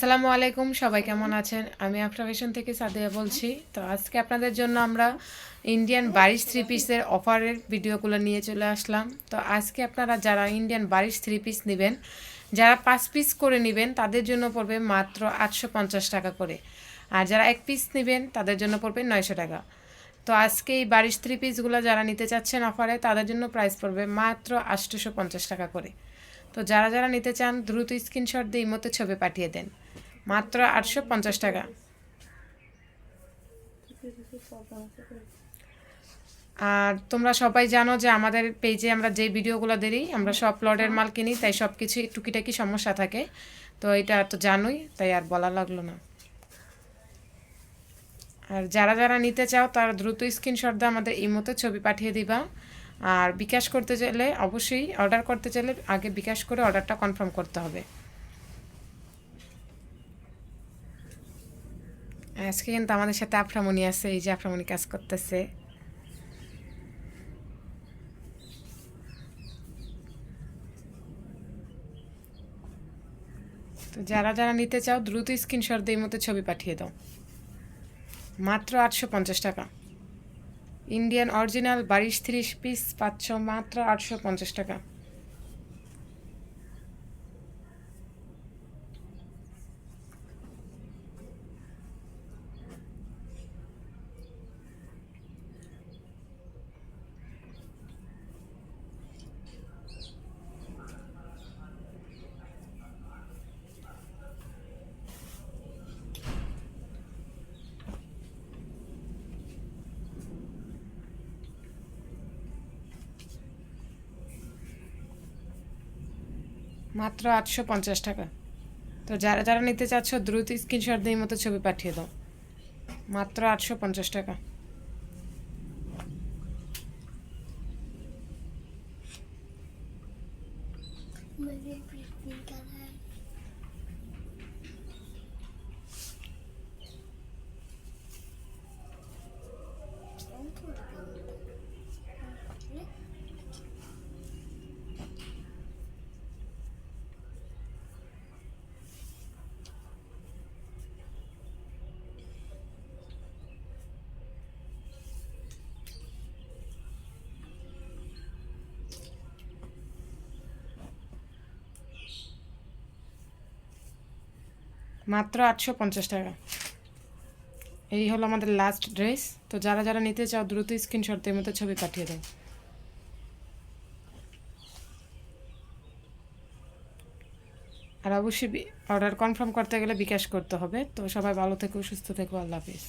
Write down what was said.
আসসালামু আলাইকুম, সবাই কেমন আছেন? আমি আফরা ফ্যাশন থেকে সাদিয়া বলছি। তো আজকে আপনাদের জন্য আমরা ইন্ডিয়ান বারিশ থ্রি পিসের অফারের ভিডিওগুলো নিয়ে চলে আসলাম। তো আজকে আপনারা যারা ইন্ডিয়ান বারিশ থ্রি পিস নেবেন, যারা পাঁচ পিস করে নেবেন, তাদের জন্য পড়বে মাত্র আটশো পঞ্চাশ টাকা করে। আর যারা এক পিস নেবেন, তাদের জন্য পড়বে নয়শো টাকা। তো আজকে এই বারিশ থ্রি পিসগুলো যারা নিতে চাচ্ছেন অফারে তাদের জন্য প্রাইস পড়বে মাত্র আটশোশো পঞ্চাশ টাকা করে। তো যারা যারা নিতে চান, দ্রুত স্ক্রিনশট দিয়ে মতো ছবি পাঠিয়ে দেন। মাত্র আটশো পঞ্চাশ টাকা। আর তোমরা সবাই জানো যে আমাদের পেজে আমরা যে ভিডিওগুলো দিই, আমরা সব প্লটের মাল কিনি, তাই সব কিছু টুকিটাকি সমস্যা থাকে। তো এটা তো জানোই, তাই আর বলা লাগল না। আর যারা যারা নিতে চাও, তারা দ্রুত স্ক্রিনশট দিয়ে আমাদের ইমোতে ছবি পাঠিয়ে দিবা। আর বিকাশ করতে চাইলে অবশ্যই অর্ডার করতে চাইলে আগে বিকাশ করে অর্ডারটা কনফার্ম করতে হবে। আজকে কিন্তু আমাদের সাথে আফরামণি আছে, এই যে আফরামণি কাজ করতেছে। তো যারা যারা নিতে চাও, দ্রুত স্ক্রিনশট দিয়ে মতো ছবি পাঠিয়ে দাও। মাত্র আটশো পঞ্চাশ টাকা। ইন্ডিয়ান অরিজিনাল বারিশ ত্রিশ পিস পাচ্ছ মাত্র আটশো পঞ্চাশ টাকা। মাত্র আটশো পঞ্চাশ টাকা। তো যারা যারা নিতে চাচ্ছ, দ্রুত স্ক্রিনশট দিয়ে মতো ছবি পাঠিয়ে দাও। মাত্র আটশো পঞ্চাশ টাকা। Thank you. মাত্র আটশো পঞ্চাশ টাকা। এই হলো আমাদের লাস্ট ড্রেস তো যারা যারা নিতে চাও, দ্রুত স্ক্রিনশট দিয়ে মতো ছবি পাঠিয়ে দেয় আর অবশ্যই অর্ডার কনফার্ম করতে গেলে বিকাশ করতে হবে। তো সবাই ভালো থেকো, সুস্থ থেকো, আল্লাহ হাফিজ।